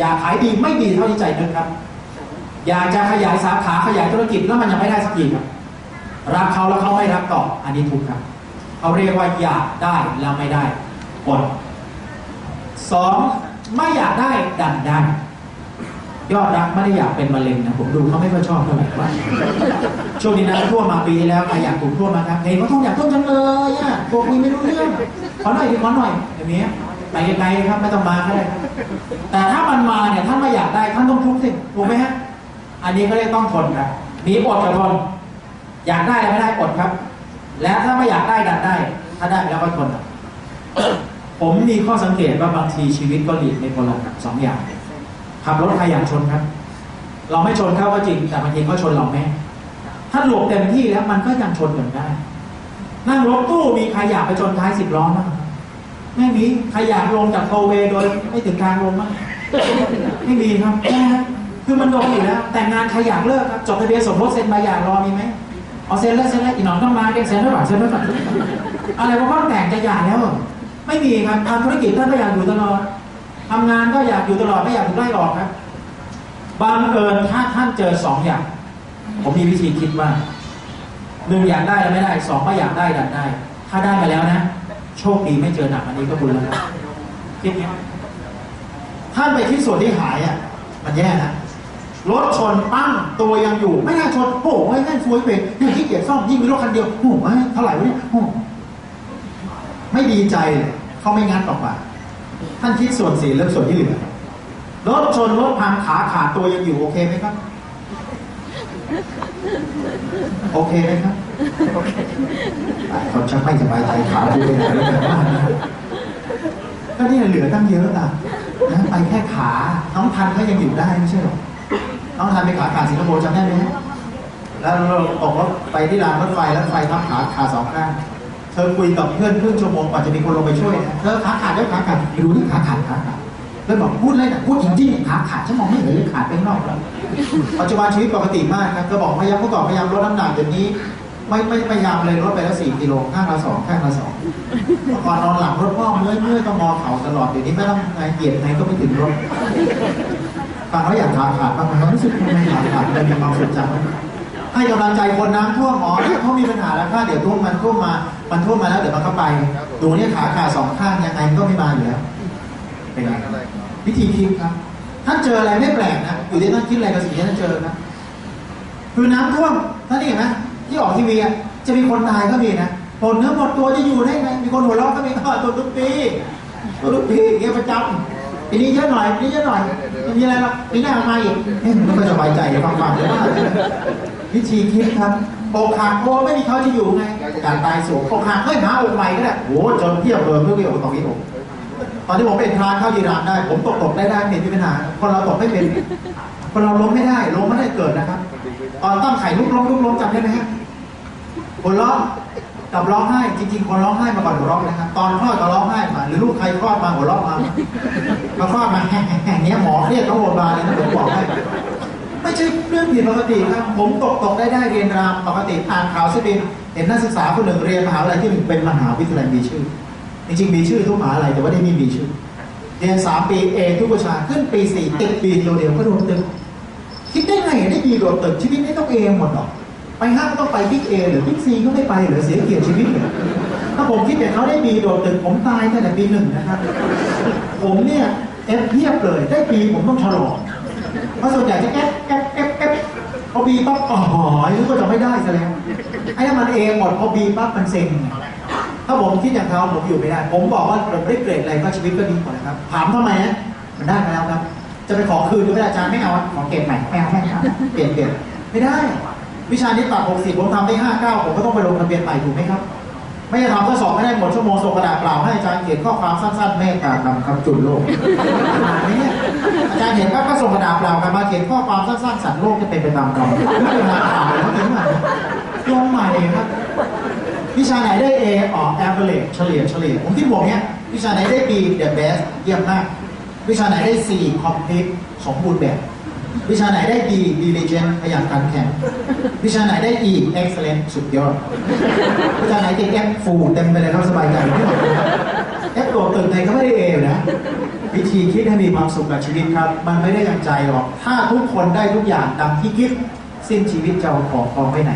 อยากขายดีไม่ดีเท่าที่ใจนึกครับ อยากจะขยายสาขาขยายธุรกิจแล้วมันยังไม่ได้สักทีครับรักเขาแล้วเขาไม่รักต่ออันนี้ถูกครับเขาเรียกว่าอยากได้แล้วไม่ได้อดสองไม่อยากได้ดันได้ยอดรักไม่ได้อยากเป็นมะเร็งนะผมดูเขาไม่ค่อยชอบเท่าไหร่ว่าช่วงนี้นะท่วมมาปีแล้วใครอยากถูกท่วมมาครับเห็นว่าท่วมอยากท่วมจังเลยอะบอกคุยไม่รู้เรื่องขอหน่อยดิขอหน่อยอย่างนี้ย ไปไกลๆครับไม่ต้องมาก็ได้แต่ถ้ามันมาเนี่ยท่านไม่อยากได้ท่านต้องทุกข์สิถูกไหมฮะอันนี้ก็เรียกต้องทนครับมีอดกับทนอยากได้แล้วไม่ได้อดครับ และถ้าไม่อยากได้ดันได้ ถ้าได้แล้วก็ทนครับผมมีข้อสังเกตว่าบางทีชีวิตก็หลีกในคนละสองอย่างขับรถใครอยากชนครับ เราไม่ชนเขาก็จริง แต่บางทีเขาชนเราแม่ถ้าหลบเต็มที่แล้วมันก็ยังชนกันได้ นั่งรถตู้มีใครอยากไปชนท้ายสิบล้อมั้ง ไม่มีใครอยากลงจากโทเวย์โดยไม่ถึงกลางลงมั้งไม่มีครับแค่คือมันโดนอยู่แล้ว แต่งงานใครอยากเลิกครับจดทะเบียนสมรสเซ็นใบหย่ารอมีไหมเอาเซ็นแล้วเซ็นแล้วอีกหนอนต้องมาเด็กเซ็นด้วยป่ะเซ็นด้วยป่ะอะไรว่าพ่อแต่งจะหย่าแล้ว ไม่มีครับทำธุรกิจท่านก็อยากอยู่ตลอดทำงานก็อยากอยู่ตลอดไม่อยากถูกไล่ออกครับบางเอิญถ้าท่านเจอสองอย่าง ผมมีวิธีคิดว่าหนึ่งอยากได้แล้วไม่ได้สองไม่อยากได้ดันได้ ถ้าได้มาแล้วนะ โชคดีไม่เจอหนักอันนี้ก็บุญแล้วครับคิดเนี้ยท่านไปที่ส่วนที่หายอะ มันแย่นะรถชนปั้งตัวยังอยู่ ไม่น่าชนโอ้โหแม่งซวยไปยังขี้เกียจซ่อมยิ่งมีรถคันเดียวโอ้โหเท่าไหร่วะเนี่ยโอ้โหไม่ดีใจเลยเขาไม่งัดออกมาท่านคิดส่วนสี่เรื่องส่วนที่เหลือรถชนรถพังขาขาดตัวยังอยู่โอเคไหมครับ โอเคไหมครับโอะเขาชักไม่สบายใจขาดูเป็นอะไรแบบว่านะก็เนี่ยเหลือตั้งเยอะอะนะไปแค่ขา น้องทันก็ยังอยู่ได้ไม่ใช่หรอ น้องทันไปขาขาดสิงคโปร์จำได้ไหมฮะแล้วเราตกรถไปที่รางรถไฟแล้วไฟทับขาขาสองข้าง เธอคุยกับเพื่อนครึ่งชั่วโมงกว่าจะมีคนลงไปช่วยนะเธอขาขาดแล้วขาขาดไปดูนี่ขาขาดขาขาด แล้วบอกพูดเลยนะพูดจริงๆขาขาดฉันมองไม่เห็นเลยขาดไปนอกแล้วปัจจุบันชีวิตปกติมากครับก็บอกพยายามเมื่อก่อนพยายามลดน้ำหนักเดี๋ยวนี้ ไม่ไม่พยายามเลยลดไปแล้วสี่กิโลข้างละสองข้างละสองเมื่อก่อนนอนหลังรถพ่อเมื่อยเมื่อยต้องงอเข่าตลอดเดี๋ยวนี้ไม่ต้องไงเหยียดไงก็ไม่ถึงรถฟังแล้วอยากขาขาดบางคนรู้สึกทำไมขาขาดเลยมีความสุขจังให้กำลังใจคนน้ำท่วมอ๋อเขามีปัญหาแล้วค่ะเดี๋ยวท่วมมันท่วมมา มันท่วมมาแล้วเดี๋ยวมันก็ไปดูนี่ขาขาดสองข้างยังไงก็ไม่มาอยู่แล้ว เป็นไงวิธีคิดครับท่านเจออะไรไม่แปลกนะอยู่ที่ท่านคิดอะไรกับสิ่งที่ท่านเจอนะคือน้ำท่วมท่านเห็นไหมที่ออกทีวีอะจะมีคนตายก็มีนะหมดเนื้อหมดตัวจะอยู่ได้ไงมีคนหัวเราะก็มีก็ตัวทุกปีตัวทุกปีเงี้ยประจำปีนี้เยอะหน่อยปีนี้เยอะหน่อยม่มีอะไรหรอกปีหน้ามาอีกเอ๊ะมันไม่ค่อยสบายใจฟังฟังเลยว่าวิธีคิดครับอกหักโอ้ไม่มีเขาจะอยู่ไงการตายสูงอกหักเฮ้ยหาอกใหม่ก็ได้โอ้จนเที่ยบเลยเพื่อเกี่ยวกับตรงนี้ผม ตอนที่ผมเป็นพระเข้ายีรานได้ ผมตกตกได้ได้ไม่มีปัญหาคนเราตกไม่เป็นคนเราล้มไม่ได้ล้มไม่ได้เกิดนะครับตอนตั้งไข่ลุกล้มลุกล้มจำได้ไหมฮะคนร้องกับร้องไห้จริง ๆ คนร้องไห้มาก่อนหัวเราะนะครับตอนคลอดก็ร้องไห้มาหรือลูกใครคลอดมาหัวเราะมามาคลอดมาแห่ๆเนี้ยหมอเรียดเขาโรงพยาบาลเลยนะผมบอกให้ไม่ใช่เรื่องผิดปกติครับ ผมตกตกได้ได้เรียนรามปกติอ่านข่าวสบินเห็นนักศึกษาคนหนึ่งเรียนมหาวิทยาลัยที่หนึ่งเป็นมหาวิทยาลัยมีชื่อ จริงๆมีชื่อทุกมหาลัยแต่ว่าได้ไม่มีชื่อเรียนสามปีเอทุกวิชาขึ้นปีสี่ติดปีเดียวเดียวก็โดนตึกคิดได้ไงได้บีโดดตึกชีวิตไม่ต้องเอหมดหรอกไปห้างต้องไปบิ๊กเอหรือบิ๊กซีก็ไม่ไปหรือเสียเกียรติชีวิตเหรอถ้าผมคิดแต่เขาได้บีโดดตึกผมตายตั้งแต่ปีหนึ่งนะครับ ผมเนี่ยเอฟเทียบเลยได้ปีผมต้องฉลองเพราะส่วนใหญ่จะแอฟแอฟแอฟแอฟพอบีปั๊บอ๋อนึกว่าจะไม่ได้ซะแล้วไอ้มันเอหมดพอบีปั๊บมันเซ็ง ถ้าผมคิดอย่างเขาผมอยู่ไม่ได้ ผมบอกว่าผมได้เกรดอะไรก็ชีวิตก็ดีกว่านะครับ ถามทำไมนะมันได้มาแล้วครับ จะไปขอคืนก็ไม่ได้อาจารย์ไม่เอาขอเก็บใหม่ไม่เอาไม่เอาเปลี่ยนเปลี่ยนไม่ได้ วิชานี้ตัด60ผมทำได้59ผมก็ต้องไปลงทะเบียนใหม่ถูกไหมครับไม่จะทำข้อสอบไม่ได้หมดชั่วโมงส่งกระดาษเปล่าให้อาจารย์เขียนข้อความสั้นๆเมตตากรรมคำจุดโลกอ่านไหมเนี่ยอาจารย์เห็นว่าก็ส่งกระดาษเปล่ากลับมาเขียนข้อความสั้นๆสัตว์โลกจะเป็นไปตามกรรมไม่เป็นงานอ่านเลยเขาเขียนมาลงใหม่ครับ วิชาไหนได้ A ออก average เฉลี่ยเฉลี่ยผมที่บอกเนี้ยวิชาไหนได้ B the best เยี่ยมมาก วิชาไหนได้ C complete สมบูรณ์แบบ วิชาไหนได้ D diligent ขยันขันแข็ง วิชาไหนได้ E excellent สุดยอด วิชาไหนติด F ฟูเต็มไปเลยครับสบายใจไม่หมดแค่ตัวตึงไงก็ไม่ได้เอนะ วิธีคิดให้มีความสุขกับชีวิตครับ มันไม่ได้อย่างใจหรอก ถ้าทุกคนได้ทุกอย่างดังที่คิด สิ้นชีวิตจะของกองไว้ไหน